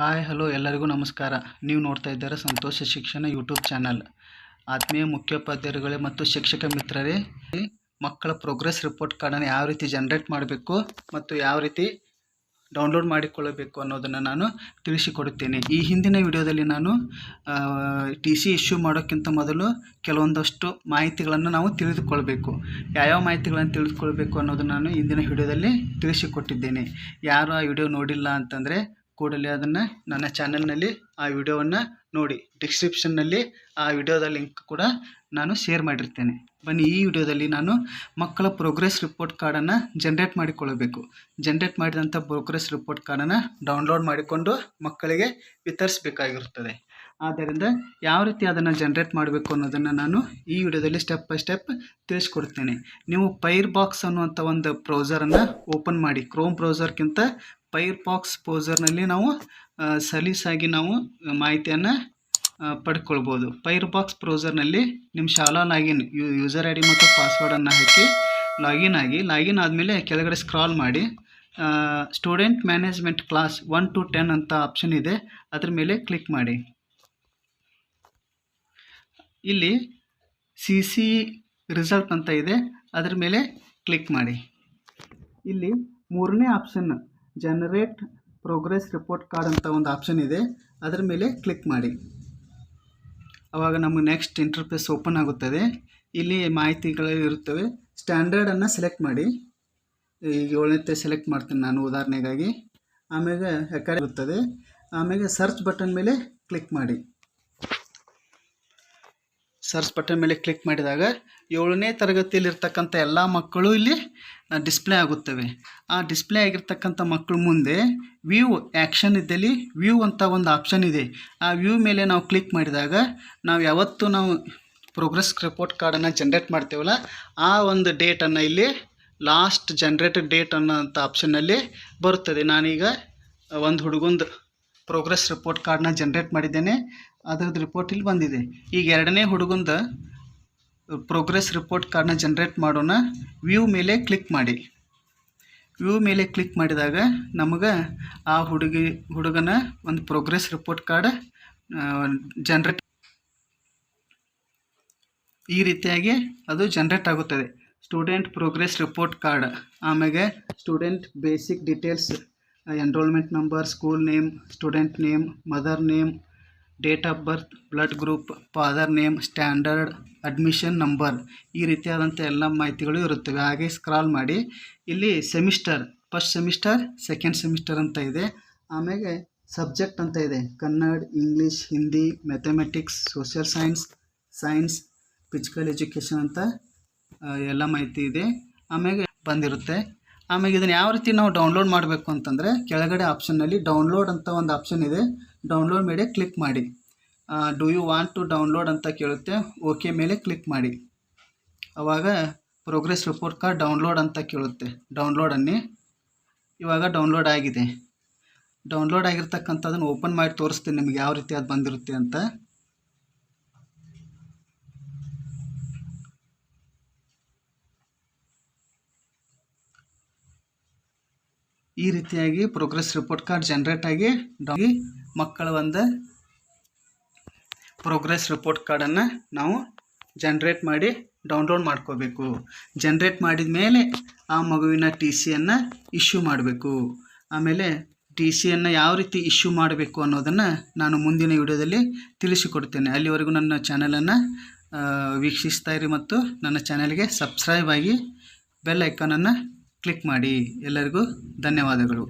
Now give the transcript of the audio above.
Hi, hello, ಎಲ್ಲರಿಗೂ ನಮಸ್ಕಾರ. ನೀವು ನೋಡ್ತಾ ಇದ್ದಾರೆ ಸಂತೋಷ ಶಿಕ್ಷಣ ಯೂಟ್ಯೂಬ್ ಚಾನಲ್. ಆತ್ಮೀಯ ಮುಖ್ಯೋಪಾಧ್ಯಾಯರುಗಳೇ ಮತ್ತು ಶಿಕ್ಷಕ ಮಿತ್ರರೇ, ಮಕ್ಕಳ ಪ್ರೋಗ್ರೆಸ್ ರಿಪೋರ್ಟ್ ಕಾರ್ಡನ್ನು ಯಾವ ರೀತಿ ಜನ್ರೇಟ್ ಮಾಡಬೇಕು ಮತ್ತು ಯಾವ ರೀತಿ ಡೌನ್ಲೋಡ್ ಮಾಡಿಕೊಳ್ಳಬೇಕು ಅನ್ನೋದನ್ನು ನಾನು ತಿಳಿಸಿಕೊಡುತ್ತೇನೆ. ಈ ಹಿಂದಿನ ವಿಡಿಯೋದಲ್ಲಿ ನಾನು ಟಿ ಸಿ ಇಶ್ಯೂ ಮಾಡೋಕ್ಕಿಂತ ಮೊದಲು ಕೆಲವೊಂದಷ್ಟು ಮಾಹಿತಿಗಳನ್ನು ನಾವು ತಿಳಿದುಕೊಳ್ಬೇಕು. ಯಾವ್ಯಾವ ಮಾಹಿತಿಗಳನ್ನು ತಿಳಿದುಕೊಳ್ಬೇಕು ಅನ್ನೋದನ್ನು ನಾನು ಇಂದಿನ ವಿಡಿಯೋದಲ್ಲಿ ತಿಳಿಸಿಕೊಟ್ಟಿದ್ದೇನೆ. ಯಾರು ಆ ವಿಡಿಯೋ ನೋಡಿಲ್ಲ ಅಂತಂದರೆ ಕೂಡಲೇ ಅದನ್ನು ನನ್ನ ಚಾನಲ್ನಲ್ಲಿ ಆ ವಿಡಿಯೋವನ್ನು ನೋಡಿ. ಡಿಸ್ಕ್ರಿಪ್ಷನ್ನಲ್ಲಿ ಆ ವಿಡಿಯೋದ ಲಿಂಕ್ ಕೂಡ ನಾನು ಶೇರ್ ಮಾಡಿರ್ತೇನೆ. ಬನ್ನಿ, ಈ ವಿಡಿಯೋದಲ್ಲಿ ನಾನು ಮಕ್ಕಳ ಪ್ರೋಗ್ರೆಸ್ ರಿಪೋರ್ಟ್ ಕಾರ್ಡನ್ನು ಜನ್ರೇಟ್ ಮಾಡಿಕೊಳ್ಳಬೇಕು. ಜನ್ರೇಟ್ ಮಾಡಿದಂಥ ಪ್ರೋಗ್ರೆಸ್ ರಿಪೋರ್ಟ್ ಕಾರ್ಡನ್ನು ಡೌನ್ಲೋಡ್ ಮಾಡಿಕೊಂಡು ಮಕ್ಕಳಿಗೆ ವಿತರಿಸಬೇಕಾಗಿರುತ್ತದೆ. ಆದ್ದರಿಂದ ಯಾವ ರೀತಿ ಅದನ್ನು ಜನ್ರೇಟ್ ಮಾಡಬೇಕು ಅನ್ನೋದನ್ನು ನಾನು ಈ ವಿಡಿಯೋದಲ್ಲಿ ಸ್ಟೆಪ್ ಬೈ ಸ್ಟೆಪ್ ತಿಳಿಸ್ಕೊಡ್ತೇನೆ. ನೀವು ಪೈರ್ ಬಾಕ್ಸ್ ಅನ್ನುವಂಥ ಒಂದು ಬ್ರೌಸರನ್ನು ಓಪನ್ ಮಾಡಿ. ಕ್ರೋಮ್ ಬ್ರೌಸರ್ಗಿಂತ ಪೈರ್ ಬಾಕ್ಸ್ ಬ್ರೌಸರ್ನಲ್ಲಿ ನಾವು ಸಲೀಸಾಗಿ ನಾವು ಮಾಹಿತಿಯನ್ನು ಪಡ್ಕೊಳ್ಬೋದು. ಪೈರ್ ಬಾಕ್ಸ್ ಬ್ರೌಸರ್ನಲ್ಲಿ ನಿಮ್ಮ ಶಾಲಾ ಲಾಗಿನ್ ಯೂಸರ್ ಐ ಡಿ ಮತ್ತು ಪಾಸ್ವರ್ಡನ್ನು ಹಾಕಿ ಲಾಗಿನ್ ಆಗಿ, ಲಾಗಿನ್ ಆದಮೇಲೆ ಕೆಳಗಡೆ ಸ್ಕ್ರಾಲ್ ಮಾಡಿ student management class one to ten ಅಂತ ಆಪ್ಷನ್ ಇದೆ. ಅದ್ರ ಮೇಲೆ ಕ್ಲಿಕ್ ಮಾಡಿ. ಇಲ್ಲಿ ಸಿ ಸಿ ರಿಸಲ್ಟ್ ಅಂತ ಇದೆ. ಅದರ ಮೇಲೆ ಕ್ಲಿಕ್ ಮಾಡಿ. ಇಲ್ಲಿ ಮೂರನೇ option generate progress report card ಅಂತ ಒಂದು ಆಪ್ಷನ್ ಇದೆ. ಅದರ ಮೇಲೆ ಕ್ಲಿಕ್ ಮಾಡಿ. ಆವಾಗ ನಮಗೆ ನೆಕ್ಸ್ಟ್ ಇಂಟರ್ಫೇಸ್ ಓಪನ್ ಆಗುತ್ತದೆ. ಇಲ್ಲಿ ಮಾಹಿತಿಗಳು ಇರುತ್ತವೆ. ಸ್ಟ್ಯಾಂಡರ್ಡನ್ನು ಸೆಲೆಕ್ಟ್ ಮಾಡಿ. ಈಗ ಏಳನೇ ಸೆಲೆಕ್ಟ್ ಮಾಡ್ತೀನಿ ನಾನು ಉದಾಹರಣೆಗಾಗಿ. ಆಮೇಲೆ ಅಕಾಡೆಮಿ ಇರುತ್ತದೆ. ಆಮೇಲೆ ಸರ್ಚ್ ಬಟನ್ ಮೇಲೆ ಕ್ಲಿಕ್ ಮಾಡಿ. ಸರ್ಚ್ ಬಟನ್ ಮೇಲೆ ಕ್ಲಿಕ್ ಮಾಡಿದಾಗ ಏಳನೇ ತರಗತಿಯಲ್ಲಿರ್ತಕ್ಕಂಥ ಎಲ್ಲ ಮಕ್ಕಳು ಇಲ್ಲಿ ಡಿಸ್ಪ್ಲೇ ಆಗುತ್ತವೆ. ಆ ಡಿಸ್ಪ್ಲೇ ಆಗಿರ್ತಕ್ಕಂಥ ಮಕ್ಕಳು ಮುಂದೆ ವ್ಯೂ ಆ್ಯಕ್ಷನ್ ಇದ್ದಲ್ಲಿ ವ್ಯೂ ಅಂತ ಒಂದು ಆಪ್ಷನ್ ಇದೆ. ಆ ವ್ಯೂ ಮೇಲೆ ನಾವು ಕ್ಲಿಕ್ ಮಾಡಿದಾಗ ನಾವು ಯಾವತ್ತು ನಾವು ಪ್ರೋಗ್ರೆಸ್ ರಿಪೋರ್ಟ್ ಕಾರ್ಡನ್ನು ಜನ್ರೇಟ್ ಮಾಡ್ತೇವಲ್ಲ, ಆ ಒಂದು ಡೇಟನ್ನು ಇಲ್ಲಿ ಲಾಸ್ಟ್ ಜನ್ರೇಟೆಡ್ ಡೇಟ್ ಅನ್ನೋಂಥ ಆಪ್ಷನ್ನಲ್ಲಿ ಬರುತ್ತದೆ. ನಾನೀಗ ಒಂದು ಹುಡುಗಂದು ಪ್ರೋಗ್ರೆಸ್ ರಿಪೋರ್ಟ್ ಕಾರ್ಡನ್ನ ಜನ್ರೇಟ್ ಮಾಡಿದ್ದೇನೆ. ಅದರದ್ದು ರಿಪೋರ್ಟ್ ಇಲ್ಲಿ ಬಂದಿದೆ. ಈಗ ಎರಡನೇ ಹುಡುಗಂದ ಪ್ರೋಗ್ರೆಸ್ ರಿಪೋರ್ಟ್ ಕಾರ್ಡ್ನ ಜನ್ರೇಟ್ ಮಾಡೋಣ. ವ್ಯೂ ಮೇಲೆ ಕ್ಲಿಕ್ ಮಾಡಿ. ವ್ಯೂ ಮೇಲೆ ಕ್ಲಿಕ್ ಮಾಡಿದಾಗ ನಮಗೆ ಆ ಹುಡುಗಿ, ಹುಡುಗನ ಒಂದು ಪ್ರೋಗ್ರೆಸ್ ರಿಪೋರ್ಟ್ ಕಾರ್ಡ್ ಜನ್ರೇಟ್ ಈ ರೀತಿಯಾಗಿ ಅದು ಜನ್ರೇಟ್ ಆಗುತ್ತದೆ. ಸ್ಟೂಡೆಂಟ್ ಪ್ರೋಗ್ರೆಸ್ ರಿಪೋರ್ಟ್ ಕಾರ್ಡ್ ಆಮೇಲೆ student basic details enrolment number school name student name mother name date of birth, blood group, father name, standard, admission number ಈ ರೀತಿಯಾದಂಥ ಎಲ್ಲ ಮಾಹಿತಿಗಳು ಇರುತ್ತವೆ. ಹಾಗೆ ಸ್ಕ್ರಾಲ್ ಮಾಡಿ. ಇಲ್ಲಿ semester first semester second semester ಅಂತ ಇದೆ. ಆಮೇಲೆ ಸಬ್ಜೆಕ್ಟ್ ಅಂತ ಇದೆ. Kannada, English, Hindi mathematics social science science physical education ಅಂತ ಎಲ್ಲ ಮಾಹಿತಿ ಇದೆ. ಆಮೇಲೆ ಬಂದಿರುತ್ತೆ. ಆಮೇಲೆ ಇದನ್ನು ಯಾವ ರೀತಿ ನಾವು ಡೌನ್ಲೋಡ್ ಮಾಡಬೇಕು ಅಂತಂದರೆ, ಕೆಳಗಡೆ ಆಪ್ಷನ್ನಲ್ಲಿ ಡೌನ್ಲೋಡ್ ಅಂತ ಒಂದು ಆಪ್ಷನ್ ಇದೆ. ಡೌನ್ಲೋಡ್ ಮೇಲೆ ಕ್ಲಿಕ್ ಮಾಡಿ. Do you want to download ಅಂತ ಕೇಳುತ್ತೆ. ಓಕೆ ಮೇಲೆ ಕ್ಲಿಕ್ ಮಾಡಿ. ಆವಾಗ ಪ್ರೋಗ್ರೆಸ್ ರಿಪೋರ್ಟ್ ಕಾರ್ಡ್ ಡೌನ್ಲೋಡ್ ಅಂತ ಕೇಳುತ್ತೆ. ಡೌನ್ಲೋಡ್ ಅನ್ನಿ. ಇವಾಗ ಡೌನ್ಲೋಡ್ ಆಗಿದೆ. ಡೌನ್ಲೋಡ್ ಆಗಿರ್ತಕ್ಕಂಥದ್ದನ್ನು ಓಪನ್ ಮಾಡಿ ತೋರಿಸ್ತೀನಿ ನಿಮಗೆ ಯಾವ ರೀತಿ ಅದು ಬಂದಿರುತ್ತೆ ಅಂತ. ಈ ರೀತಿಯಾಗಿ ಪ್ರೋಗ್ರೆಸ್ ರಿಪೋರ್ಟ್ ಕಾರ್ಡ್ ಜನ್ರೇಟ್ ಆಗಿ ಡೌ- ಮಕ್ಕಳ ಒಂದು ಪ್ರೋಗ್ರೆಸ್ ರಿಪೋರ್ಟ್ ಕಾರ್ಡನ್ನು ನಾವು ಜನ್ರೇಟ್ ಮಾಡಿ ಡೌನ್ಲೋಡ್ ಮಾಡ್ಕೋಬೇಕು. ಜನ್ರೇಟ್ ಮಾಡಿದ ಮೇಲೆ ಆ ಮಗುವಿನ ಟಿ ಸಿಯನ್ನು ಇಶ್ಯೂ ಮಾಡಬೇಕು. ಆಮೇಲೆ ಟಿ ಸಿಯನ್ನು ಯಾವ ರೀತಿ ಇಶ್ಯೂ ಮಾಡಬೇಕು ಅನ್ನೋದನ್ನು ನಾನು ಮುಂದಿನ ವಿಡಿಯೋದಲ್ಲಿ ತಿಳಿಸಿಕೊಡ್ತೇನೆ. ಅಲ್ಲಿವರೆಗೂ ನನ್ನ ಚಾನಲನ್ನು ವೀಕ್ಷಿಸ್ತಾ ಇರಿ ಮತ್ತು ನನ್ನ ಚಾನಲ್ಗೆ ಸಬ್ಸ್ಕ್ರೈಬ್ ಆಗಿ ಬೆಲ್ ಐಕಾನನ್ನು ಕ್ಲಿಕ್ ಮಾಡಿ. ಎಲ್ಲರಿಗೂ ಧನ್ಯವಾದಗಳು.